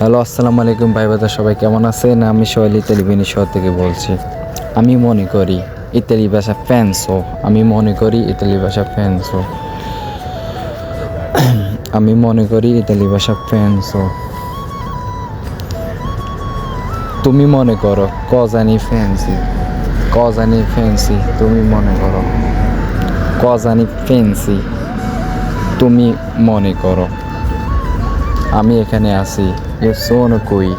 Hello, আসসালামু আলাইকুম ভাই বাদা সবাই কেমন আছেন? আমি সোহেল ইতালিবিনি শহর থেকে বলছি। আমি মনে করি ইতালি ভাষা ফ্যান্সো। আমি মনে করি ইতালি ভাষা ফ্যান্সো। আমি মনে করি ইতালি ভাষা ফ্যান্সো। তুমি মনে করো কজানি ফ্যান্সি? কজানি ফ্যান্সি, তুমি মনে করো। কজানি ফ্যান্সি? তুমি মনে করো। আমি এখানে আছি। ইউ সোন কুই।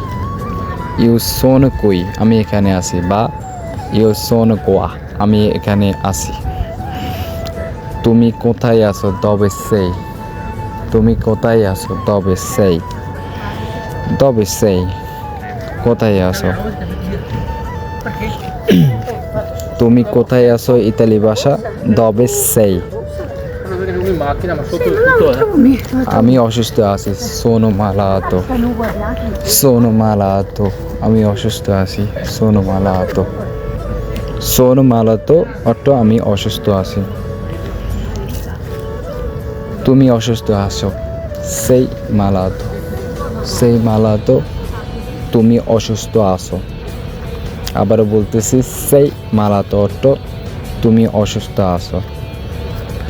ইউ সোন কুই, আমি এখানে আছি বা ইউ সোন কোয়া, আমি এখানে আছি। তুমি কোথায় আছো? তবে সেই। তুমি কোথায় আছো? তবে সেই। তবে সেই। কোথায় আছো? তুমি কোথায় আছো ইতালি ভাষা? দবে সেই। আমি অসুস্থ আছি, সোনো মালাতো। সোনো মালাতো, আমি অসুস্থ আছি, সোনো মালাতো। সোনো মালাতো অর্থ আমি অসুস্থ আছি। তুমি অসুস্থ আছো, সেই মালা মালাতো। সেই মালা মালাতো, তুমি অসুস্থ আছো। আবারও বলতেছি, সেই মালাতো অর্থ তুমি অসুস্থ আছো।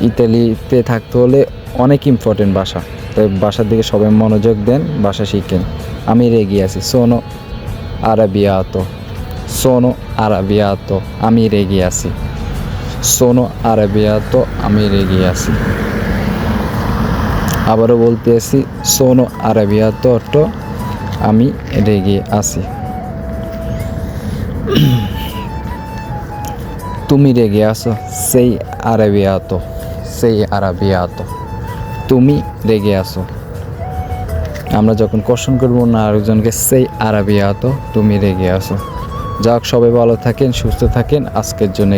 ইতালিতে থাকতে হলে অনেক ইম্পর্টেন্ট ভাষা তাই বাসার দিকে সবাই মনোযোগ দেন ভাষা শিখেন। আমি রেগে আছি, সোনো আরাবিয়াতো সোনো আরাবিয়াতো, আমি রেগে আছি। সোনো আরাবিয়াতো, আমি রেগে আছি। আবারও বলতে আছি, সোনো আরাবিয়াতো আমি রেগে আছি। তুমি রেগে আসো সেই আরাবিয়াতো। সেই আরাবিয়াত তুমি রেগে আসো আমরা যখন কোশ্চেন করব না আরেকজনকে, সেই আরাবিয়াত তুমি রেগে আসো যাক, সবাই ভালো থাকেন, সুস্থ থাকেন। আজকের জন্য